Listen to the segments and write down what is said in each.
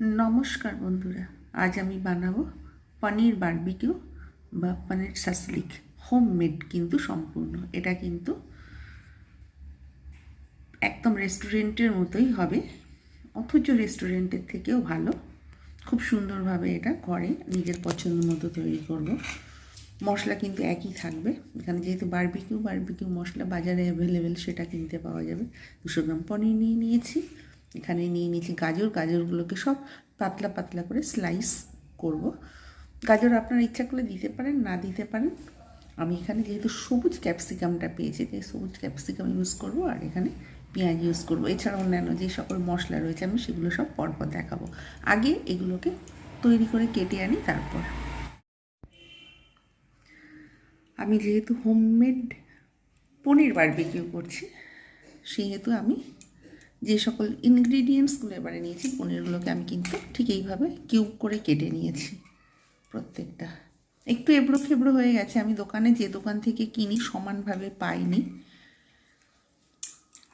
নমস্কার বন্ধুরা, আজ আমি বানাবো পনির বারবিকিউ বা পনির সাসলিক, হোমমেড কিন্তু সম্পূর্ণ। এটা কিন্তু একদম রেস্টুরেন্টের মতোই হবে, অথচ রেস্টুরেন্টের থেকেও ভালো। খুব সুন্দরভাবে এটা ঘরে নিজের পছন্দ মতো তৈরি করব। মশলা কিন্তু একই থাকবে। এখানে যেহেতু বারবিকিউ বারবিকিউ মশলা বাজারে অ্যাভেলেবেল সেটা কিনতে পাওয়া যাবে। দুশো গ্রাম পনির নিয়ে নিয়েছি। এখানে নিয়ে নিয়েছি গাজর। গাজরগুলোকে সব পাতলা পাতলা করে স্লাইস করব। গাজর আপনারা ইচ্ছা করলে দিতে পারেন, না দিতে পারেন। আমি এখানে যেহেতু সবুজ ক্যাপসিকামটা পেয়েছি, তাই সবুজ ক্যাপসিকাম ইউজ করব আর এখানে পেঁয়াজ ইউজ করব। এছাড়া অন্যান্য যে সকল মশলা রয়েছে, আমি সেগুলো সব পরপর দেখাবো। আগে এগুলোকে তৈরি করে কেটে আনি, তারপর। আমি যেহেতু হোমমেড পনির বারবিকিউ করছি, সেহেতু আমি যে সকল ইনগ্রিডিয়েন্টসগুলো এবারে নিয়েছি, পনিরগুলোকে আমি কিন্তু ঠিক এইভাবে কিউব করে কেটে নিয়েছি প্রত্যেকটা। একটু এবড়ো খেবড়ো হয়ে গেছে। আমি দোকানে যে দোকান থেকে কিনি, সমানভাবে পাইনি।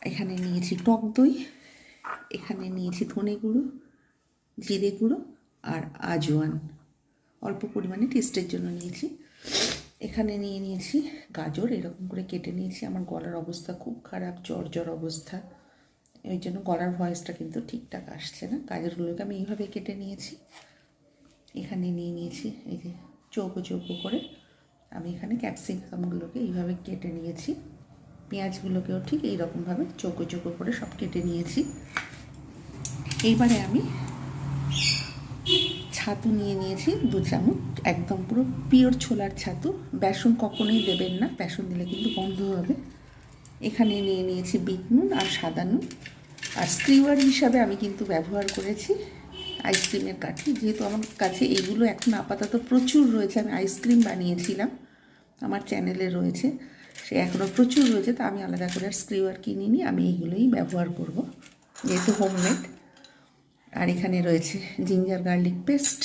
এখানে নিয়েছি টক দই, এখানে নিয়েছি ধনে গুঁড়ো, জিরে গুঁড়ো আর আজওয়ান। অল্প পরিমাণে টেস্টের জন্য নিয়েছি। এখানে নিয়ে নিয়েছি গাজর, এরকম করে কেটে নিয়েছি। আমার গলার অবস্থা খুব খারাপ, জ্বর জ্বর অবস্থা। ওই জন্য গলার ভয়েসটা কিন্তু ঠিকঠাক আসছে না। গাজরগুলোকে আমি এইভাবে কেটে নিয়েছি। এখানে নিয়ে নিয়েছি, এই যে চৌকো চৌকো করে। আমি এখানে ক্যাপসিকামগুলোকে এইভাবে কেটে নিয়েছি। পেঁয়াজগুলোকেও ঠিক এইরকমভাবে চৌকো চৌকো করে সব কেটে নিয়েছি। এইবারে আমি ছাতু নিয়ে নিয়েছি, দু চামচ, একদম পুরো পিওর ছোলার ছাতু। বেসন কখনোই দেবেন না, বেসন দিলে কিন্তু বন্ধ হবে। এখানে নিয়ে নিয়েছি বিট নুন আর সাদা নুন। আর স্ক্রিওয়ার হিসাবে আমি কিন্তু ব্যবহার করেছি আইসক্রিমের কাঠি। যেহেতু আমার কাছে এগুলো এখন আপাতত প্রচুর রয়েছে, আমি আইসক্রিম বানিয়েছিলাম, আমার চ্যানেলে রয়েছে। সে এখনও প্রচুর রয়েছে, তা আমি আলাদা করে আর স্ক্রিওয়ার কিনিনি আমি এইগুলোই ব্যবহার করব, যেহেতু হোমমেড। আর এখানে রয়েছে জিঞ্জার গার্লিক পেস্ট,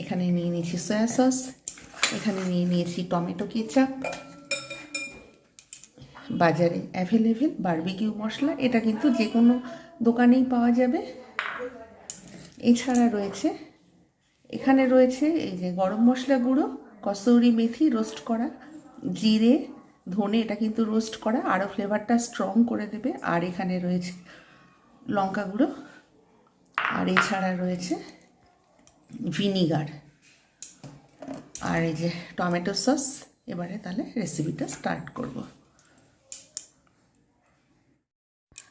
এখানে নিয়ে নিয়েছি সয়া সস, এখানে নিয়ে নিয়েছি টমেটো কেচাপ। বাজারে অ্যাভেলেবেল বার্বিকিউ মশলা, এটা কিন্তু যে কোনো দোকানেই পাওয়া যাবে। এছাড়া রয়েছে, এখানে রয়েছে এই যে গরম মশলা গুঁড়ো, কসৌরি মেথি রোস্ট করা, জিরে, ধনে, এটা কিন্তু রোস্ট করা, আরও ফ্লেভারটা স্ট্রং করে দেবে। আর এখানে রয়েছে লঙ্কা গুঁড়ো, আর এছাড়া রয়েছে ভিনিগার আর এই যে টমেটো সস এবারে তাহলে রেসিপিটা স্টার্ট করব।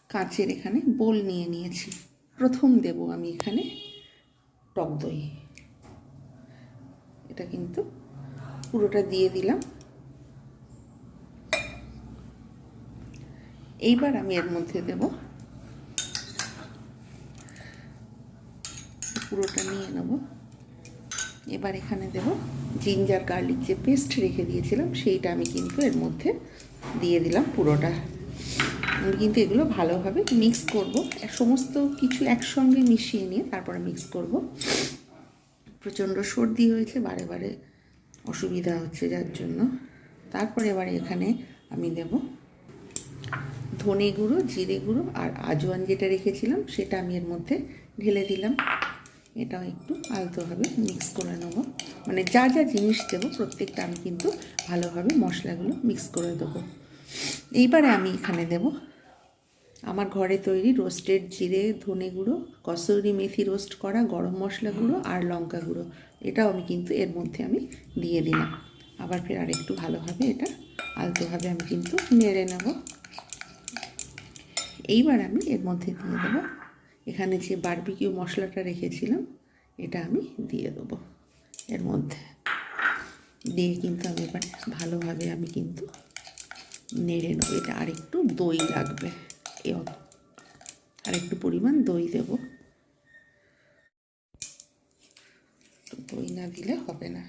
কাঁচের এখানে বোল নিয়ে নিয়েছি। প্রথম দেব আমি এখানে টক দই। এটা কিন্তু পুরোটা দিয়ে দিলাম। এইবার আমি এর মধ্যে দেব পুরোটা নিয়ে নেব। এবার এখানে দেব জিঞ্জার গার্লিক যে পেস্ট রেখে দিয়েছিলাম, সেইটা আমি কিন্তু এর মধ্যে দিয়ে দিলাম পুরোটা। আমি কিন্তু এগুলো ভালোভাবে মিক্স করব। সমস্ত কিছু একসঙ্গে মিশিয়ে নিয়ে তারপরে মিক্স করব। প্রচণ্ড সর্দি হয়েছে, বারে বারে অসুবিধা হচ্ছে যার জন্য। তারপরে এবারে এখানে আমি দেব ধনে গুঁড়ো, জিরে গুঁড়ো আর আজওয়ান যেটা রেখেছিলাম সেটা আমি এর মধ্যে ঢেলে দিলাম। এটাও একটু আলতোভাবে মিক্স করে নেব। মানে যা যা জিনিস দেবো প্রত্যেকটা আমি কিন্তু ভালোভাবে মশলাগুলো মিক্স করে দেবো। এইবারে আমি এখানে দেব আমার ঘরে তৈরি রোস্টেড জিরে, ধনে গুঁড়ো, কসৌরি মেথি রোস্ট করা, গরম মশলা গুঁড়ো আর লঙ্কা গুঁড়ো। এটাও আমি কিন্তু এর মধ্যে আমি দিয়ে দিলাম। আবার ফের আর একটু ভালোভাবে এটা আলতোভাবে আমি কিন্তু নেড়ে নেব। এইবার আমি এর মধ্যে দিয়ে দেবো। এখানে যে বারবিকিউ মশলাটা রেখেছিলাম, এটা আমি দিয়ে দেবো এর মধ্যে। দিয়ে কিন্তু আমি এবার ভালোভাবে আমি কিন্তু নেড়ে নেব। এটা আরেকটু দই লাগবে। এ আরেকটু পরিমাণ দই দেব। দই না দিলে হবে না।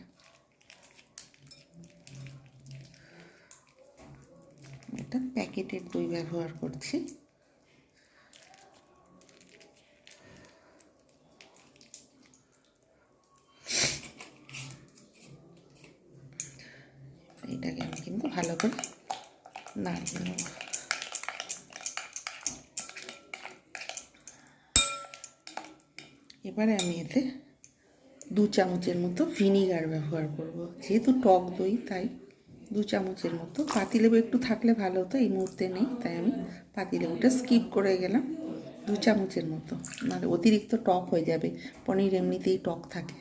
এটা প্যাকেটের দই ব্যবহার করছি। এটাকে আমি কিন্তু ভালো করে নাড়িয়ে নেব। এবার আমি এতে দু চামচের মতো ভিনিগার ব্যবহার করব। যেহেতু টক দই, তাই দু চামচের মতো। পাতিলেবু একটু থাকলে ভালো হতো, এই মুহূর্তে নেই, তাই আমি পাতিলেবুটা স্কিপ করে গেলাম দু চামচের মতো। নাহলে অতিরিক্ত টক হয়ে যাবে, পনির এমনিতেই টক থাকে।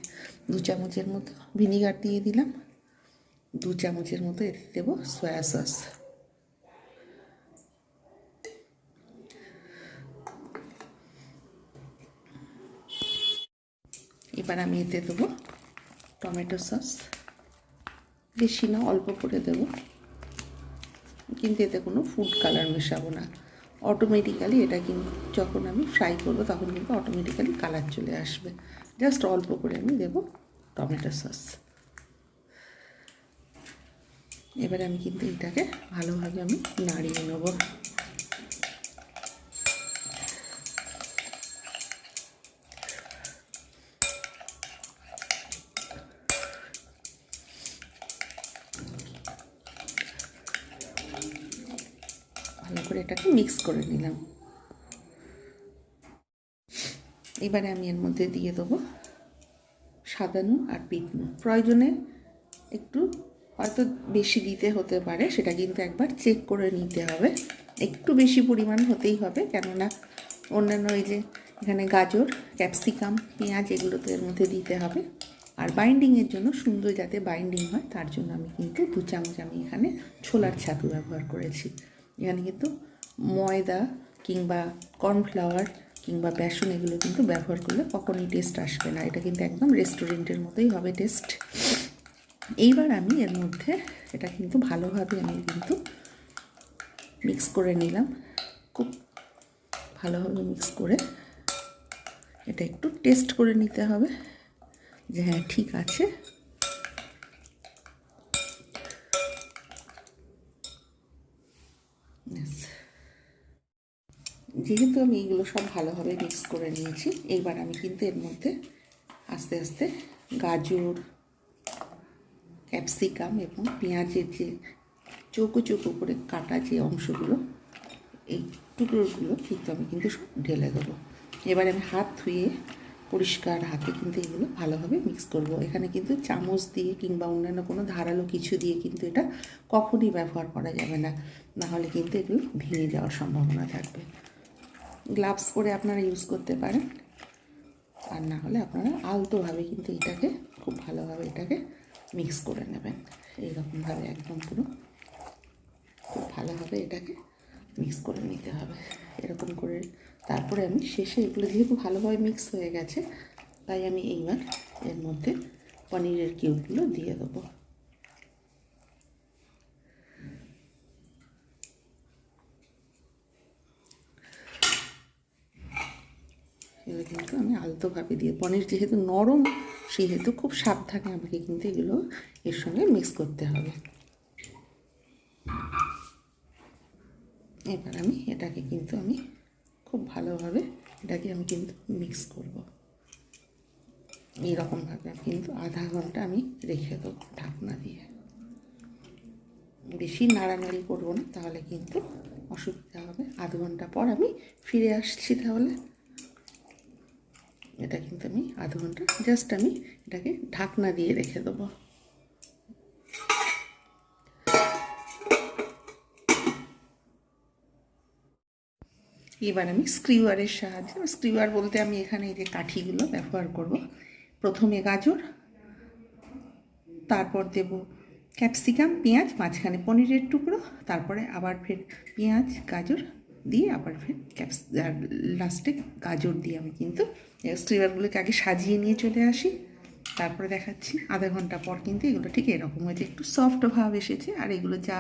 দু চামচের মতো ভিনিগার দিয়ে দিলাম। দু চামচের মতো এতে দেবো সয়া সস। এবার আমি এতে দেবো টমেটো সস। বেশি না, অল্প করে দেব। কিন্তু এতে কোনো ফুড কালার মেশাবো না। অটোমেটিক্যালি এটা কিন্তু যখন আমি ফ্রাই করব, তখন কিন্তু অটোমেটিক্যালি কালার চলে আসবে। জাস্ট অল্প করে আমি দেবো টমেটো সস। এবারে আমি কিন্তু এটাকে ভালোভাবে আমি নাড়িয়ে নেব ভালো করে এটাকে মিক্স করে নিলাম। এবারে আমি এর মধ্যে দিয়ে দেবো সাদা নুন আর বিট নুন প্রয়োজনে একটু হয়তো বেশি দিতে হতে পারে, সেটা কিন্তু একবার চেক করে নিতে হবে। একটু বেশি পরিমাণ হতেই হবে, কেননা অন্যান্য এই যে এখানে গাজর, ক্যাপসিকাম, পেঁয়াজ এগুলো তো এর মধ্যে দিতে হবে। আর বাইন্ডিংয়ের জন্য সুন্দর যাতে বাইন্ডিং হয়, তার জন্য আমি কিন্তু দু চামচ আমি এখানে ছোলার ছাতু ব্যবহার করেছি। এখানে কিন্তু ময়দা কিংবা কর্নফ্লাওয়ার কিংবা বেসন, এগুলো কিন্তু ব্যবহার করলে কখনই টেস্ট আসবে না। এটা কিন্তু একদম রেস্টুরেন্টের মতোই হবে টেস্ট এইবার আমি এর মধ্যে, এটা কিন্তু ভালোভাবে আমি কিন্তু মিক্স করে নিলাম। খুব ভালোভাবে মিক্স করে এটা একটু টেস্ট করে নিতে হবে। যে হ্যাঁ ঠিক আছে। যেহেতু আমি এইগুলো সব ভালোভাবে মিক্স করে নিয়েছি। এবার আমি কিন্তু এর মধ্যে আস্তে আস্তে গাজর ক্যাপসিকাম এবং পেঁয়াজের যে চৌকো চৌকো করে কাটা যে অংশগুলো, এই টুকরোগুলো কিন্তু আমি কিন্তু সব ঢেলে দেবো। এবার আমি হাত ধুয়ে পরিষ্কার হাতে কিন্তু এগুলো ভালোভাবে মিক্স করব। এখানে কিন্তু চামচ দিয়ে কিংবা অন্যান্য কোনো ধারালো কিছু দিয়ে কিন্তু এটা কখনই ব্যবহার করা যাবে না। নাহলে কিন্তু এগুলো ভেঙে যাওয়ার সম্ভাবনা থাকবে। গ্লাভস পরে আপনারা ইউজ করতে পারেন। আর না হলে আপনারা আলতোভাবে কিন্তু এটাকে খুব ভালোভাবে এটাকে মিক্স করে নেবেন। এইরকমভাবে একদম পুরো খুব ভালোভাবে এটাকে মিক্স করে নিতে হবে। এরকম করে তারপরে আমি শেষে এগুলো যেহেতু ভালোভাবে মিক্স হয়ে গেছে, তাই আমি এইবার এর মধ্যে পনিরের কিউবগুলো দিয়ে দেবো। এগুলো কিন্তু আমি আলতোভাবে দিয়ে, পনির যেহেতু নরম, সেহেতু খুব সাবধানে আমাকে কিন্তু এগুলো এর সঙ্গে মিক্স করতে হবে। এবার আমি এটাকে কিন্তু আমি খুব ভালোভাবে এটাকে আমি কিন্তু মিক্স করব। এইরকমভাবে কিন্তু আধা ঘণ্টা আমি রেখে দেবো ঢাকনা দিয়ে। বেশি নাড়ানাড়ি করব না, তাহলে কিন্তু অসুবিধা হবে। আধ ঘণ্টা পর আমি ফিরে আসছি তাহলে। এটা কিন্তু আমি আধ ঘণ্টা জাস্ট আমি এটাকে ঢাকনা দিয়ে রেখে দেবো। এবার আমি স্ক্রিওয়ারের সাহায্যে স্ক্রিওয়ার বলতে আমি এখানে এই যে কাঠিগুলো ব্যবহার করব। প্রথমে গাজর, তারপর দেব ক্যাপসিকাম পেঁয়াজ, মাঝখানে পনিরের টুকরো, তারপরে আবার ফের পেঁয়াজ, গাজর দিয়ে আবার ফের ক্যাপস আর লাস্টে গাজর দিয়ে আমি কিন্তু স্ক্রিওয়ারগুলোকে আগে সাজিয়ে নিয়ে চলে আসি। তারপরে দেখাচ্ছি, আধা ঘণ্টা পর কিন্তু এগুলো ঠিক এরকম হয়েছে। একটু সফট ভাব এসেছে, আর এগুলো যা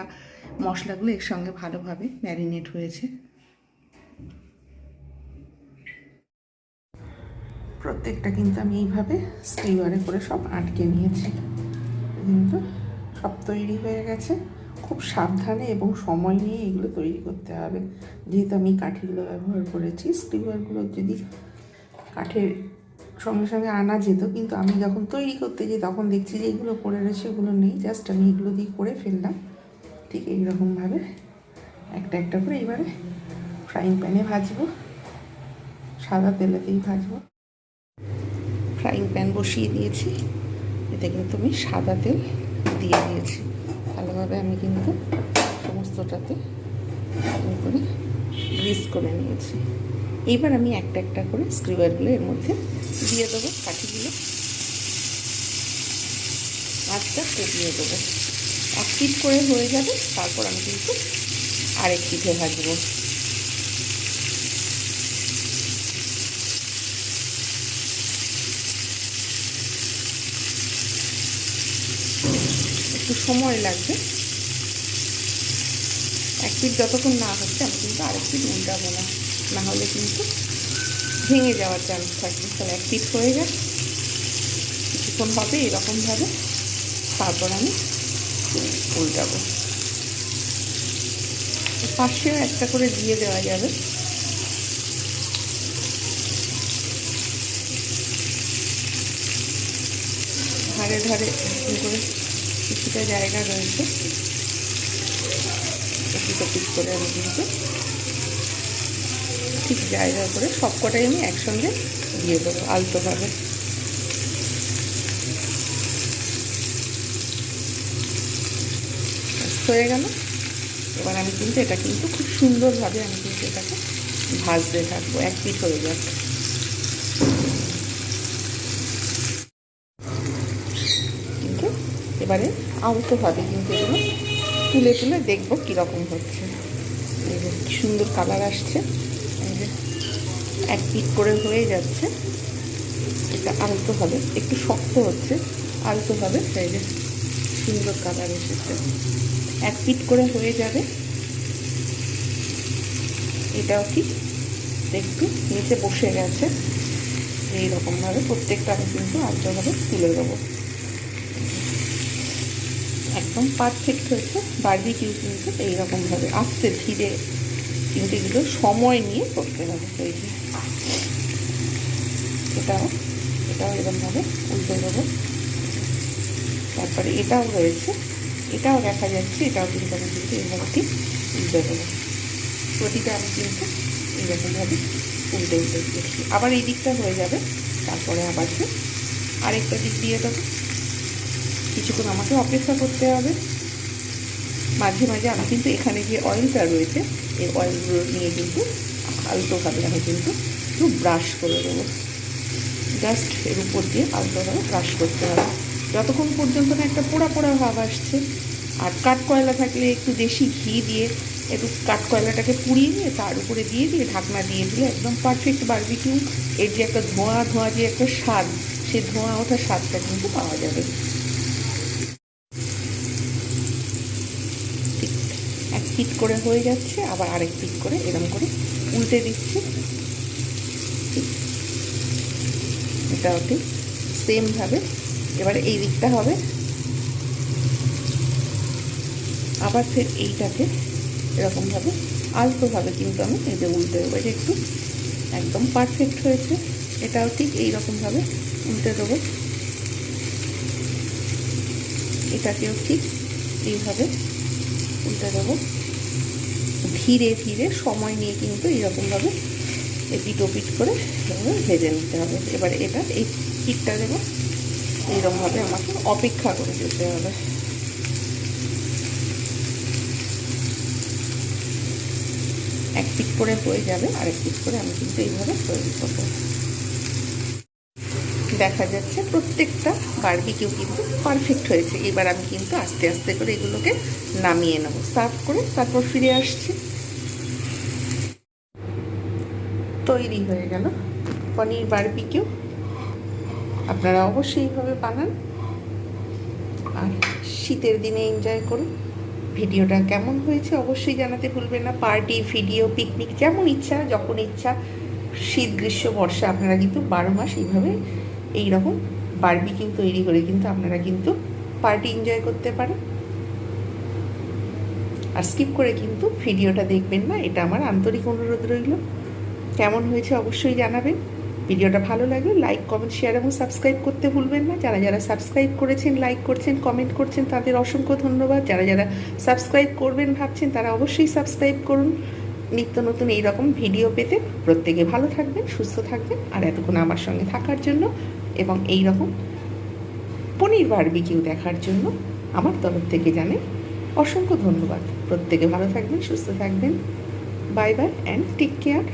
মশলাগুলো এর সঙ্গে ভালোভাবে ম্যারিনেট হয়েছে। প্রত্যেকটা কিন্তু আমি এইভাবে স্টিওয়ারে করে সব আটকে নিয়েছি। কিন্তু সব তৈরি হয়ে গেছে। খুব সাবধানে এবং সময় নিয়ে এগুলো তৈরি করতে হবে। যেহেতু আমি কাঠিগুলো ব্যবহার করেছি স্টিওয়ারগুলো যদি কাঠের সঙ্গে সঙ্গে আনা যেত, কিন্তু আমি যখন তৈরি করতে যাই, তখন দেখছি যে এগুলো পড়ে রয়েছে, এগুলো নেই। জাস্ট আমি এগুলো দিয়ে করে ফেললাম। ঠিক এইরকমভাবে একটা একটা করে এবারে ফ্রাইং প্যানে ভাজবো। সাদা তেলেতেই ভাজবো। ফ্রাইং প্যান বসিয়ে দিয়েছি। এতে কিন্তু আমি সাদা তেল দিয়ে দিয়েছি। ভালোভাবে আমি কিন্তু সমস্তটাতে করে গ্রিস করে নিয়েছি। এইবার আমি একটা একটা করে স্ক্রিবারগুলো এর মধ্যে দিয়ে দেবো, কাঠিগুলো। আঁচটা কমিয়ে দেবো। এক করে হয়ে যাবে, তারপর আমি কিন্তু আরেকটি পিঠে ভাজবো একটু সময় লাগবে। এক পিঠ যতক্ষণ না হচ্ছে, আমি কিন্তু আরেক পিঠ উল্টাবো না। না হলে কিন্তু ভেঙে যাওয়ার চান্স থাকবে। তাহলে এক পিঠ হয়ে যায় কিছুক্ষণ হবে এরকমভাবে তারপর আমি উল্টাবো। পাশেও একটা করে দিয়ে দেওয়া যাবে। ধারে ধারে করে কিছুটা জায়গা রয়েছে। পিস পিস করে আমি কিন্তু ঠিক জায়গা করে সবকটাই আমি একসঙ্গে দিয়ে দেবো, আলতোভাবে। হয়ে গেল। এবার আমি কিন্তু এটা কিন্তু খুব সুন্দরভাবে আমি কিন্তু এটাকে ভাজতে থাকব, এক পিঠ হয়ে যাক কিন্তু এবারে হবে কিন্তু এগুলো। তুলে তুলে দেখব কীরকম হচ্ছে। এই যে কি সুন্দর কালার আসছে। এই যে এক পিঠ করে হয়ে যাচ্ছে। এটা আলতো হবে, একটু শক্ত হচ্ছে, আলতো হবে। সেই যে সুন্দর কালার এসেছে। এক পিট করে হয়ে যাবে। এটাও কি একটু নিচে বসে গেছে। এইরকমভাবে প্রত্যেকটা আমি কিন্তু আলতোভাবে তুলে দেবো। একদম পারফেক্ট হয়েছে। বার্বিকিউ কিন্তু এইরকমভাবে। আস্তে ধীরে কিন্তু এগুলো সময় নিয়ে করতে হবে। এই যে এটাও এটাও এরকমভাবে উল্টে দেবো। তারপরে এটাও রয়েছে। এটাও দেখা যাচ্ছে, এটাও কিন্তু আমি কিন্তু এইভাবে উল্টে দেবো। প্রতিটা আমি কিন্তু এইরকমভাবে উল্টে উল্টে দিয়েছি আবার এই দিকটা হয়ে যাবে, তারপরে আবার আরেকটা দিক দিয়ে দেবো। কিছুক্ষণ আমাকে অপেক্ষা করতে হবে। মাঝে মাঝে আমি কিন্তু এখানে যে অয়েলটা রয়েছে, এই অয়েলগুলো নিয়ে কিন্তু আলতোভাবে আমি কিন্তু একটু ব্রাশ করে দেবো জাস্ট এর উপর দিয়ে আলতোভাবে ব্রাশ করতে হবে। যতক্ষণ পর্যন্ত না একটা পোড়া পোড়া ভাব আসছে, আর কাঠ কয়লা থাকলে একটু দেশি ঘি দিয়ে, একটু কাঠ কয়লাটাকে পুড়িয়ে নিয়ে তার উপরে দিয়ে দিয়ে ঢাকনা দিয়ে দিলে একদম পারফেক্ট বারবিকিউ এর যে একটা ধোঁয়া ধোঁয়া যে একটা স্বাদ সেই ধোঁয়া ওঠা স্বাদটা কিন্তু পাওয়া যাবে ঠিক এক পিট করে হয়ে যাচ্ছে, আবার আরেক পিট করে এরকম করে উল্টে দিচ্ছি। এটাও ঠিক সেমভাবে এবার এই দিকটা হবে। আবার ফের এইটাকে এরকমভাবে আলতোভাবে কিন্তু আমি এতে উল্টে দেবো, এটা একটু একদম পারফেক্ট হয়েছে। এটাও ঠিক এইরকমভাবে উল্টে দেবো। এটাকেও ঠিক এইভাবে উল্টে দেবো। ধীরে ধীরে সময় নিয়ে কিন্তু এইরকমভাবে এপিট ওপিট করে ভেজে নিতে হবে। এবার এটা এই পিঠটা দেবো এইরকমভাবে আমাকে অপেক্ষা করে যেতে হবে। এক পিট করে হয়ে যাবে, আরেক পিট করে আমি কিন্তু এইভাবে তৈরি করব। দেখা যাচ্ছে প্রত্যেকটা বারবিকিউ কিন্তু পারফেক্ট হয়েছে। এবার আমি কিন্তু আস্তে আস্তে করে এগুলোকে নামিয়ে নেব। সার্ভ করে তারপর ফিরে আসছি। তৈরি হয়ে গেল। পনির বারবিকিউ। আপনারা অবশ্যই এইভাবে বানান। আর শীতের দিনে এনজয় করুন। ভিডিওটা কেমন হয়েছে অবশ্যই জানাতে ভুলবেন না। পার্টি ভিডিও পিকনিক যেমন ইচ্ছা, যখন ইচ্ছা, শীত, গ্রীষ্ম, বর্ষা, আপনারা কিন্তু বারো মাস এইভাবে এইরকম বারবিকিউ তৈরি করে কিন্তু আপনারা কিন্তু পার্টি এনজয় করতে পারেন। আর স্কিপ করে কিন্তু ভিডিওটা দেখবেন না। এটা আমার আন্তরিক অনুরোধ রইল। কেমন হয়েছে অবশ্যই জানাবেন। ভিডিওটা ভালো লাগলে লাইক কমেন্ট শেয়ার এবং সাবস্ক্রাইব করতে ভুলবেন না। যারা যারা সাবস্ক্রাইব করেছেন লাইক করছেন কমেন্ট করছেন, তাদের অসংখ্য ধন্যবাদ। যারা যারা সাবস্ক্রাইব করবেন ভাবছেন, তারা অবশ্যই সাবস্ক্রাইব করুন। নিত্য নতুন এইরকম ভিডিও পেতে প্রত্যেকে ভালো থাকবেন, সুস্থ থাকবেন আর এতক্ষণ আমার সঙ্গে থাকার জন্য এবং এই রকম পনির বারবিকিউ দেখার জন্য আমার তরফ থেকে জানে অসংখ্য ধন্যবাদ। প্রত্যেকে ভালো থাকবেন, সুস্থ থাকবেন। Bye bye and take care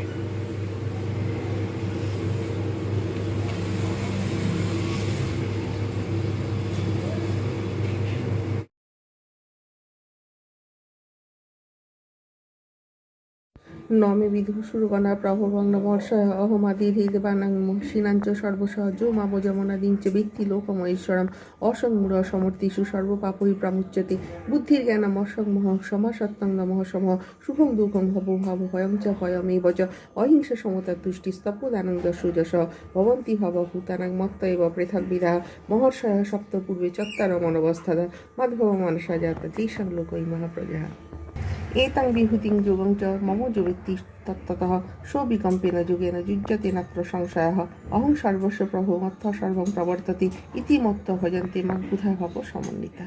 নমে বিধু বিধুসুরগণা প্রভবং নমর্ষয় অহমাদির হৃদবানাং মহসিনাঞ্চ সর্বসহজ মাব যমনাদিঞ্চ ব্যক্তি লোকমহেশ্বরম। অসংমূঢ় সমর্তিষু সর্বপাপই প্রামুচ্যতে। বুদ্ধির জ্ঞানম অসংমহ সমাসত্তং নমঃ সমহ সুখং দুঃখং ভব ভাব ভয়ং চ ভয়মেব চ। অহিংস সমতা তুষ্টি স্তপদানং যশোযশ ভবন্তি ভব ভূতানাং মত্ত এব পৃথগ্বিধা। মহর্ষয় সপ্ত পূর্বে চত্বরমনবস্থাদা মাধব মানসা জাতা লোকই মহাপ্রজা। এতং বিহুতিং যোগং চ মম যোগেত্তি তত্ত্বত সবিকম্পেন যোগেন যুজ্যতেনাত্র সংশয় অহং সর্বস্ব প্রভমর্থ সর্বং প্রবর্ততে ইতিমত্ত ভজন্তে মাগ্বুধা ভব সমন্বিতা